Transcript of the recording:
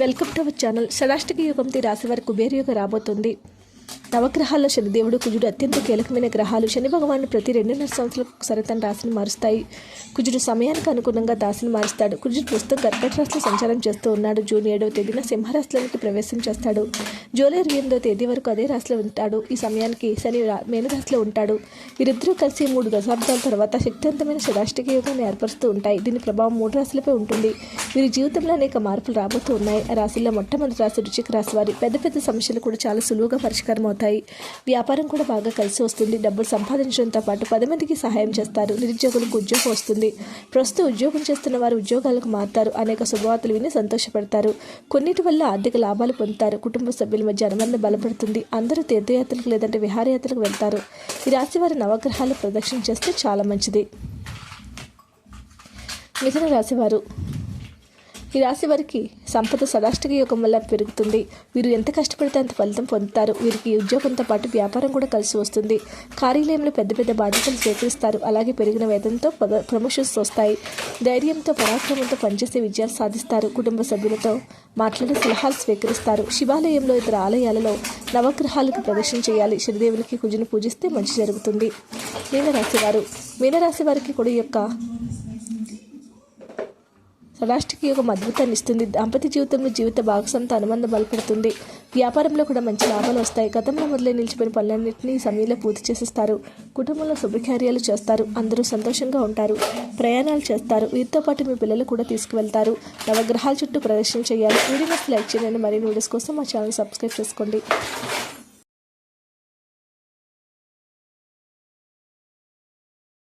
Welcome to our channel. షడాష్టక యుగంతి రాశి వారి కుబేర యుగ రాబోతుంది. నవగ్రహాల్లో శనిదేవుడు కుజుడు అత్యంత కీలకమైన గ్రహాలు. శని భగవాను ప్రతి రెండున్నర సంవత్సరాలకు ఒకసారి తన రాశిని మారుస్తాయి. కుజుడు సమయానికి అనుగుణంగా దాసిని మారుస్తాడు. కుజుడు ప్రస్తుతం కర్కట రాశిలో సంచారం చేస్తూ ఉన్నాడు. జూన్ ఏడవ తేదీన సింహరాశిలోనికి ప్రవేశం చేస్తాడు. జూలై ఇరవై ఎనిమిదవ తేదీ వరకు అదే రాశిలో ఉంటాడు. ఈ సమయానికి శని మేనరాశిలో ఉంటాడు. వీరిద్దరూ కలిసి మూడు దశాబ్దాల తర్వాత శక్తివంతమైన శరాష్టిక యోగాన్ని ఏర్పరుస్తూ ఉంటాయి. దీని ప్రభావం మూడు రాశులపై ఉంటుంది. వీరి జీవితంలో అనేక మార్పులు రాబోతూ ఉన్నాయి. ఆ రాశుల్లో మొట్టమొదటి రాశి రుచిక రాశి వారి. పెద్ద పెద్ద సమస్యలు కూడా చాలా సులువుగా పరిష్కారం అవుతాయి వ్యాపారం కూడా బాగా కలిసి వస్తుంది. డబ్బులు సంపాదించడంతో పాటు పది మందికి సహాయం చేస్తారు. నిరుద్యోగులకు ఉద్యోగం వస్తుంది. ప్రస్తుతం ఉద్యోగం చేస్తున్న వారు ఉద్యోగాలకు మారుతారు. అనేక శుభవార్తలు విని సంతోషపడతారు. కొన్నిటి వల్ల ఆర్థిక లాభాలు పొందుతారు. కుటుంబ సభ్యుల మధ్య అనుబంధం బలపడుతుంది. అందరూ తీర్థయాత్రలకు లేదంటే విహారయాత్రలకు వెళ్తారు. ఈ రాశి వారి నవగ్రహాలు ప్రదక్షిణ చేస్తే చాలా మంచిది. మిథున రాశివారు ఈ రాశి వారికి సంపద సదాష్టక యోగం వల్ల పెరుగుతుంది. వీరు ఎంత కష్టపడితే అంత ఫలితం పొందుతారు. వీరికి ఉద్యోగంతో పాటు వ్యాపారం కూడా కలిసి వస్తుంది. కార్యాలయంలో పెద్ద పెద్ద బాధ్యతలు స్వీకరిస్తారు. అలాగే పెరిగిన వేతనంతో ప్రమోషన్స్ వస్తాయి. ధైర్యంతో పరాక్రమంతో పనిచేసే విజయాలు సాధిస్తారు. కుటుంబ సభ్యులతో మాట్లాడే సలహాలు స్వీకరిస్తారు. శివాలయంలో ఇతర ఆలయాలలో నవగ్రహాలకు ప్రదర్శన చేయాలి. శనిదేవునికి కుజును పూజిస్తే మంచి జరుగుతుంది. మీనరాశి వారు. మీనరాశి వారికి కూడా ఈ యొక్క రాష్ట్రకి ఒక మద్భుతాన్ని ఇస్తుంది. దాంపత్య జీవితంలో జీవిత భాగస్వామితో అనుబంధం బలపడుతుంది. వ్యాపారంలో కూడా మంచి లాభాలు వస్తాయి. గతంలో మొదలై నిలిచిపోయిన పనులన్నింటినీ సమయంలో పూర్తి చేసేస్తారు. కుటుంబంలో శుభకార్యాలు చేస్తారు. అందరూ సంతోషంగా ఉంటారు. ప్రయాణాలు చేస్తారు. వీరితో పాటు మీ పిల్లలు కూడా తీసుకువెళ్తారు. నవగ్రహాల చుట్టూ ప్రదర్శన చేయాలి. వీడియోస్ లైక్ చేయండి. మరిన్ని వీడియోస్ కోసం మా ఛానల్ సబ్స్క్రైబ్ చేసుకోండి.